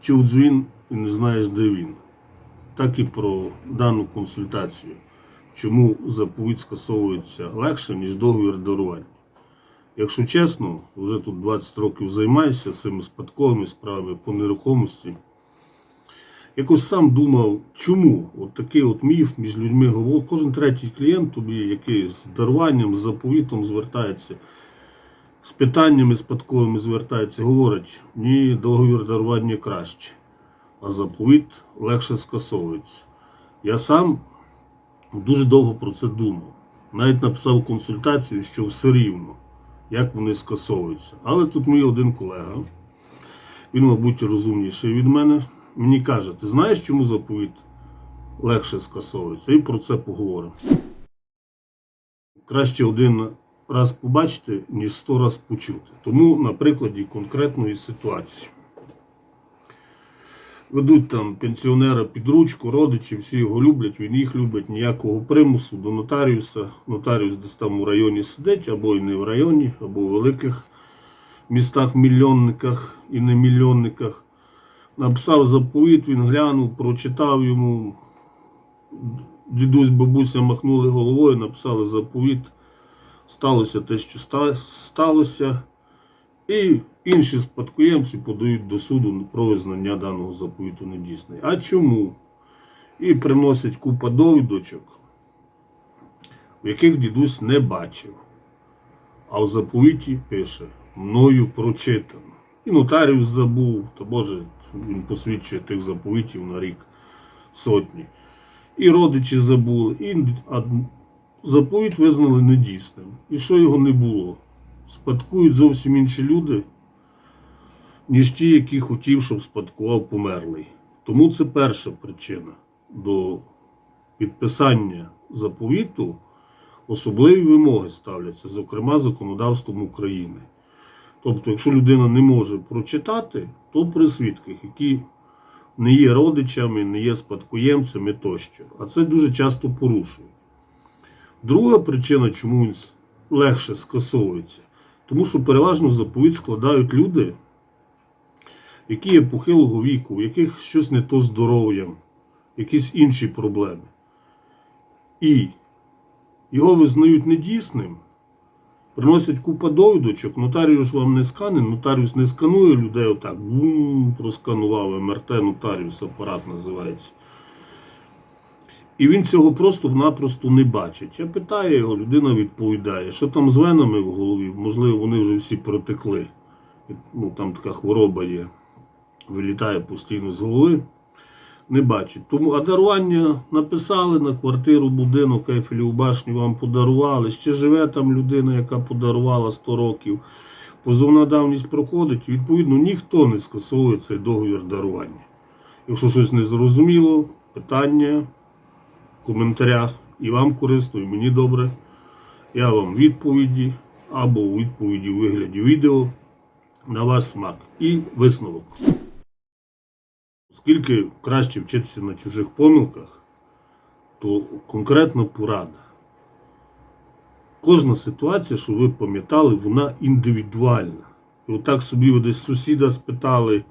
Чув дзвін і не знаєш, де він. Так і про дану консультацію. Чому заповідь скасовується легше, ніж договір дарування. Якщо чесно, вже тут 20 років займаюся цими спадковими справами по нерухомості. Якось сам думав, чому от такий от міф між людьми говорить. Кожен третій клієнт тобі, який з даруванням, з заповітом звертається, з питаннями спадковими звертається, говорить, ні, договір дарування краще, а заповіт легше скасовується. Я сам дуже довго про це думав. Навіть написав консультацію, що все рівно, як вони скасовуються. Але тут мій один колега, він, мабуть, розумніший від мене. Мені каже, ти знаєш, чому заповіт легше скасовується? І про це поговоримо. Краще один раз побачити, ніж сто раз почути. Тому на прикладі конкретної ситуації. Ведуть там пенсіонера під ручку, родичі, всі його люблять, він їх любить, ніякого примусу до нотаріуса. Нотаріус десь там у районі сидить, або і не в районі, або в великих містах, мільйонниках і не мільйонниках. Написав заповіт, він глянув, прочитав йому. Дідусь, бабуся махнули головою, написали заповіт. Сталося те, що сталося. І інші спадкоємці подають до суду про визнання даного заповіту недійсним. А чому? І приносять купа довідочок, в яких дідусь не бачив. А в заповіті пише мною прочитано. І нотаріус забув, то Боже, він посвідчує тих заповітів на рік сотні. І родичі забули, і а заповіт визнали недійсним. І що його не було? Спадкують зовсім інші люди, ніж ті, які хотів, щоб спадкував померлий. Тому це перша причина до підписання заповіту. Особливі вимоги ставляться, зокрема законодавством України. Тобто, якщо людина не може прочитати, то при свідках, які не є родичами, не є спадкоємцями тощо. А це дуже часто порушують. Друга причина, чому він легше скасовується, тому що переважно заповідь складають люди, які є похилого віку, у яких щось не то здоров'ям, якісь інші проблеми. І його визнають недійсним, приносять купа довідочок, нотаріус вам не скане, нотаріус не сканує людей отак, бум, просканував МРТ, нотаріус апарат називається. І він цього просто-напросто не бачить. Я питаю його, людина відповідає, що там з венами в голові, можливо, вони вже всі протекли. Ну, там така хвороба є, вилітає постійно з голови. Не бачить. Тому а дарування написали на квартиру, будинок, Ейфеліву башню вам подарували. Ще живе там людина, яка подарувала 100 років. Позовна давність проходить. Відповідно, ніхто не скасовує цей договір дарування. Якщо щось не зрозуміло, питання в коментарях. І вам корисно, і мені добре. Я вам відповіді або відповіді у вигляді відео на ваш смак. І висновок. Оскільки краще вчитися на чужих помилках, то конкретна порада. Кожна ситуація, що ви пам'ятали, вона індивідуальна. І отак собі ви десь сусіда спитали,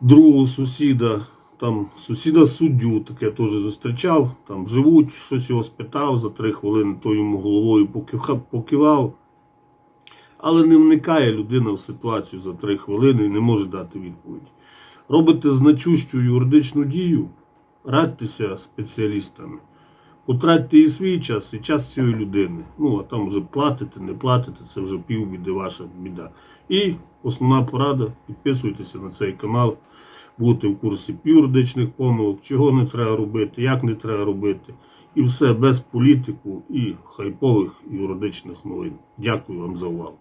другого сусіда, там сусіда суддю, таке теж зустрічав, там живуть, щось його спитав за три хвилини, то йому головою покивав. Але не вникає людина в ситуацію за три хвилини і не може дати відповідь. Робите значущу юридичну дію, радьтеся спеціалістами. Потратьте і свій час, і час цієї людини. Ну, а там вже платите, не платите, це вже півбіди, ваша біда. І основна порада: підписуйтеся на цей канал, будете в курсі юридичних помилок, чого не треба робити, як не треба робити. І все без політику і хайпових юридичних новин. Дякую вам за увагу.